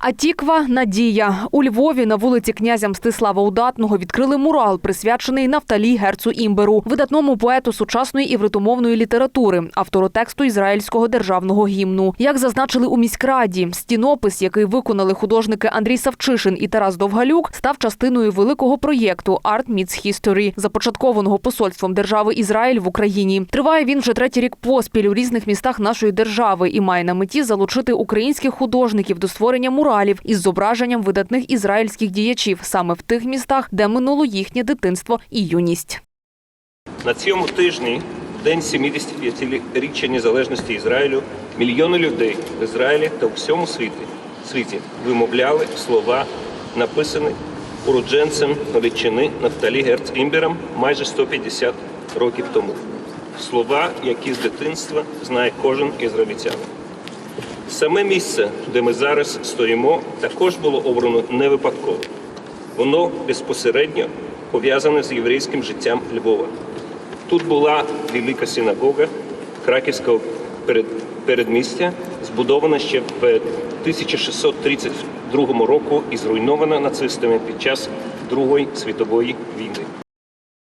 Атіква Надія у Львові на вулиці князя Мстислава Удатного відкрили мурал, присвячений Нафталі Герцу Імберу, видатному поету сучасної івритомовної літератури, автору тексту ізраїльського державного гімну. Як зазначили у міськраді, стінопис, який виконали художники Андрій Савчишин і Тарас Довгалюк, став частиною великого проєкту Art Meets History, започаткованого посольством держави Ізраїль в Україні. Триває він вже третій рік поспіль у різних містах нашої держави і має на меті залучити українських художників до створення муралів із зображенням видатних ізраїльських діячів саме в тих містах, де минуло їхнє дитинство і юність. На цьому тижні, в день 75-річчя незалежності Ізраїлю, мільйони людей в Ізраїлі та у всьому світі, світі вимовляли слова, написані уродженцем Галичини Нафталі Герц Імбером майже 150 років тому. Слова, які з дитинства знає кожен ізраїльтянин. Саме місце, де ми зараз стоїмо, також було обрано не випадково. Воно безпосередньо пов'язане з єврейським життям Львова. Тут була велика синагога Краківського передмістя, збудована ще в 1632 року і зруйнована нацистами під час Другої світової війни.